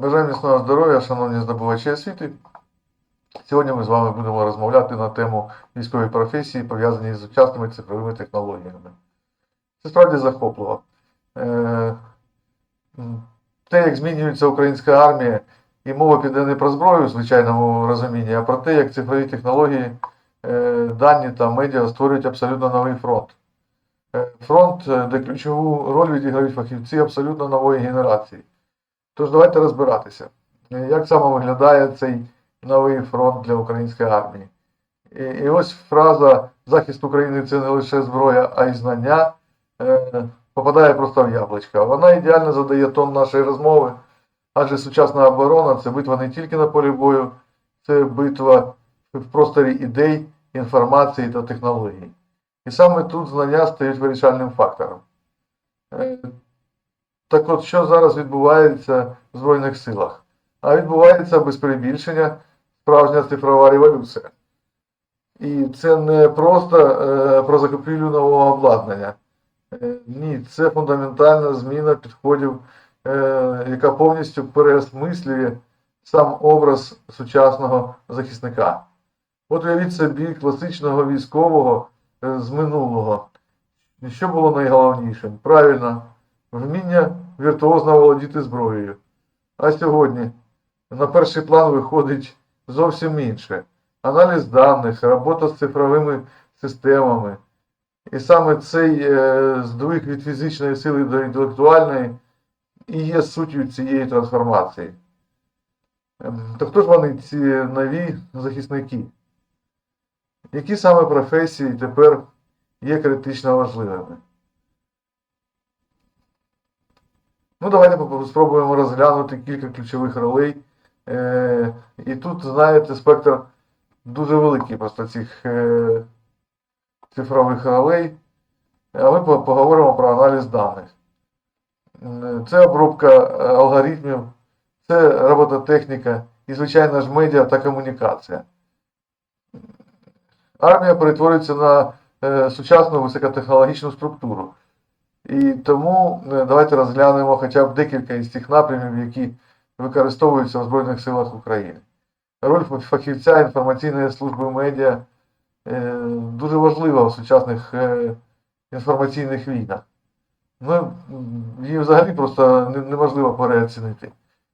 Бажаю міцного здоров'я, шановні здобувачі освіти. Сьогодні ми з вами будемо розмовляти на тему військової професії, пов'язані з сучасними цифровими технологіями. Це справді захопливо. Е, Те, як змінюється українська армія, і мова піде не про зброю в звичайному розумінні, а про те, як цифрові технології, е, дані та медіа створюють абсолютно новий фронт. Е, Фронт, де ключову роль відіграють фахівці абсолютно нової генерації. Тож давайте розбиратися, е, як саме виглядає цей новий фронт для української армії. І, і ось фраза захист України це не лише зброя, а й знання е, попадає просто в яблучко. Вона ідеально задає тон нашої розмови, адже сучасна оборона це битва не тільки на полі бою, це битва в просторі ідей, інформації та технологій. І саме тут знання стають вирішальним фактором. Так от, що зараз відбувається в Збройних силах? А відбувається без перебільшення справжня цифрова революція. І це не просто е, про закупівлю нового обладнання. Е, ні, це фундаментальна зміна підходів, е, яка повністю переосмислює сам образ сучасного захисника. От уявіть собі класичного військового е, з минулого. Що було найголовнішим? Правильно, вміння віртуозно володіти зброєю. А сьогодні на перший план виходить зовсім інше. Аналіз даних, робота з цифровими системами. І саме цей е, здвиг від фізичної сили до інтелектуальної і є суттю цієї трансформації. Ем, То хто ж вони, ці нові захисники? Які саме професії тепер є критично важливими? Ну, давайте спробуємо розглянути кілька ключових ролей. Е, і тут, знаєте, спектр дуже великий просто цих е, цифрових ролей. А ми поговоримо про аналіз даних. Це обробка е, алгоритмів, це робототехніка і, звичайно ж, медіа та комунікація. Армія перетворюється на е, сучасну високотехнологічну структуру. І тому е, давайте розглянемо хоча б декілька із цих напрямів, які використовуються в Збройних силах України. Роль фахівця інформаційної служби медіа е, дуже важлива в сучасних е, інформаційних війнах. Ну, її взагалі просто неможливо переоцінити.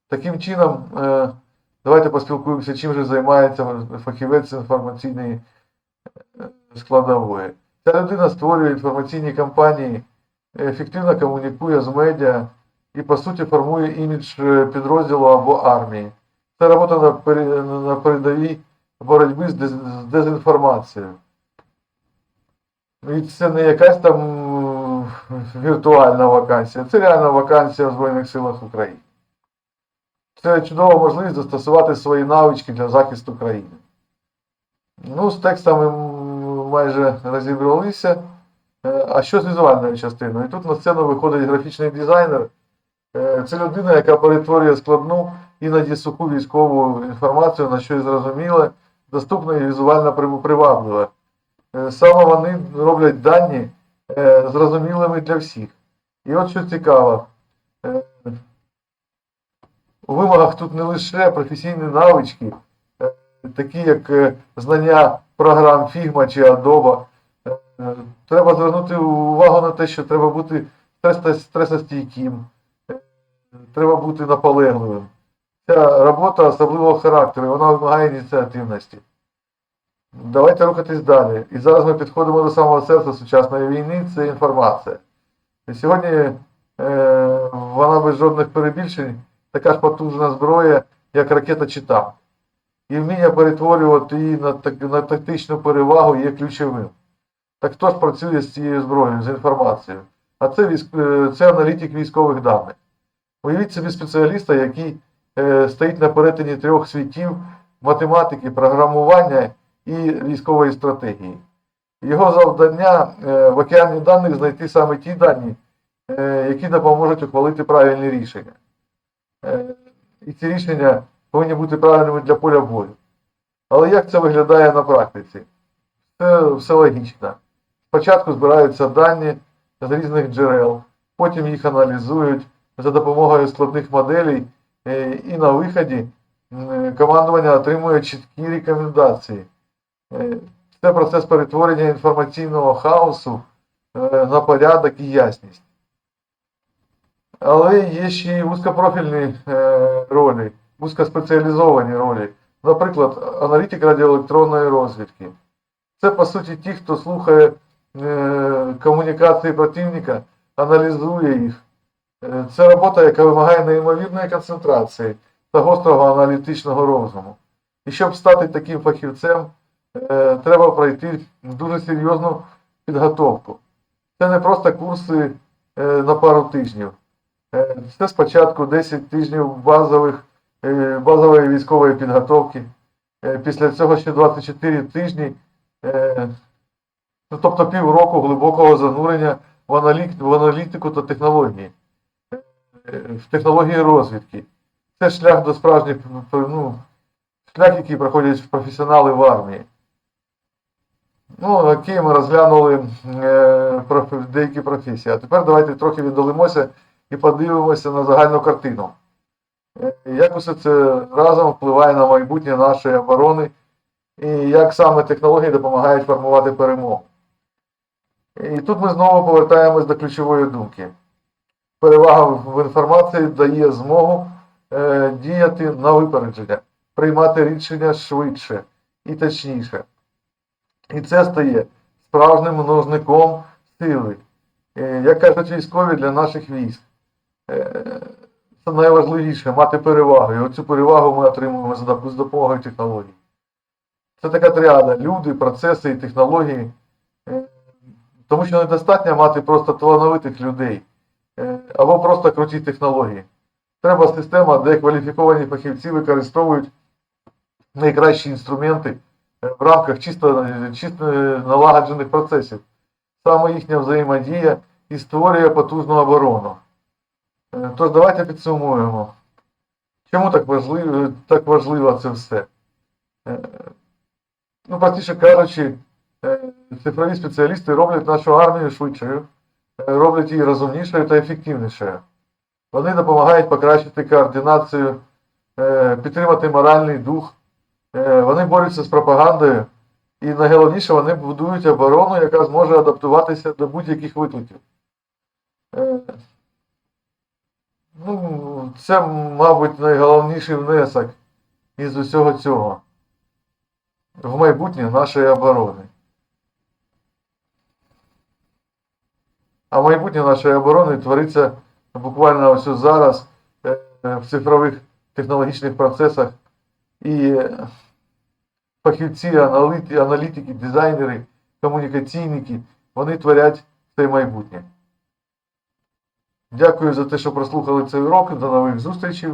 Таким чином, давайте поспілкуємося, чим же займається фахівець інформаційної складової. Ця людина створює інформаційні кампанії, ефективно комунікує з медіа і, по суті, формує імідж е, підрозділу або армії. Це робота на, на передовій боротьби з, дезінформацією. І це не якась там віртуальна вакансія, це реальна вакансія в Збройних силах України. Це чудова можливість застосувати свої навички для захисту країни. Ну, з текстами майже розібралися. Е, А що з візуальною частиною? І тут на сцену виходить графічний дизайнер. Е, Це людина, яка перетворює складну, іноді суху військову інформацію на щось зрозуміле, доступне і візуально привабливе. Е, Саме вони роблять дані зрозумілими для всіх. І от що цікаво, у вимогах тут не лише професійні навички, такі як знання програм Figma чи Adobe. Е, Треба звернути увагу на те, що треба бути стресостійким, е, треба бути наполегливим. Ця робота особливого характеру, вона вимагає ініціативності. Давайте рухатись далі. І зараз ми підходимо до самого серця сучасної війни це інформація. І сьогодні е, вона без жодних перебільшень така ж потужна зброя, як ракета чи танк. І вміння перетворювати її на, на тактичну перевагу є ключовим. Так хто ж працює з цією зброєю, з інформацією? А це, військ... е, це аналітик військових даних. Уявіть собі спеціаліста, який е, стоїть на перетині трьох світів математики, програмування і військової стратегії. Його завдання е, в океані даних знайти саме ті дані, е, які допоможуть ухвалити правильні рішення. Е, і ці рішення повинні бути правильними для поля бою. Але як це виглядає на практиці? Це все логічно. Спочатку збираються дані з різних джерел, потім їх аналізують за допомогою складних моделей Е, І на виході командування отримує чіткі рекомендації. Е, Це процес перетворення інформаційного хаосу е, на порядок і ясність. Але є ще й вузькопрофільні ролі, вузькоспеціалізовані ролі. Наприклад, аналітик радіоелектронної розвідки. Це, по суті, ті, хто слухає комунікації противника, аналізує їх. Е, Це робота, яка вимагає неймовірної концентрації та гострого аналітичного розуму. І щоб стати таким фахівцем, е, треба пройти дуже серйозну підготовку. Це не просто курси е, на пару тижнів. Е, Це спочатку 10 тижнів базових, е, базової військової підготовки. Е, Після цього ще 24 тижні, е, ну, тобто півроку глибокого занурення в, аналіт- в аналітику та технології, е, в технології розвідки. Це шлях до справжніх, ну, шлях, який проходять професіонали в армії. Ну, окей, ми розглянули е, деякі професії. А тепер давайте трохи віддалимося і подивимося на загальну картину. Е, Як усе це разом впливає на майбутнє нашої оборони, і як саме технології допомагають формувати перемогу. І тут ми знову повертаємось до ключової думки. Перевага в інформації дає змогу е, діяти на випередження, приймати рішення швидше і точніше. І це стає справжнім множником сили. Е, Як кажуть військові для наших військ. Е, Це найважливіше мати перевагу. І оцю перевагу ми отримуємо за допомогою технологій. Це така тріада. Люди, процеси і технології. Е, Тому що недостатньо мати просто талановитих людей е, або просто круті технології. Треба система, де кваліфіковані фахівці використовують найкращі інструменти е, в рамках чисто, чисто налагоджених процесів. Саме їхня взаємодія і створює потужну оборону. Е, Тож давайте підсумуємо. Чому так важливо, так важливо це все? Е, Ну, простіше кажучи, е, цифрові спеціалісти роблять нашу армію швидшою, е, роблять її розумнішою та ефективнішою. Вони допомагають покращити координацію, е, підтримати моральний дух. Е, Вони борються з пропагандою. І найголовніше, вони будують оборону, яка зможе адаптуватися до будь-яких викликів. Е, Ну, це, мабуть, найголовніший внесок із усього цього в майбутнє нашої оборони. А майбутнє нашої оборони твориться буквально ось зараз е, в цифрових технологічних процесах. І е, фахівці, аналітики, дизайнери, комунікаційники, вони творять це майбутнє. Дякую за те, що прослухали цей урок. До нових зустрічей.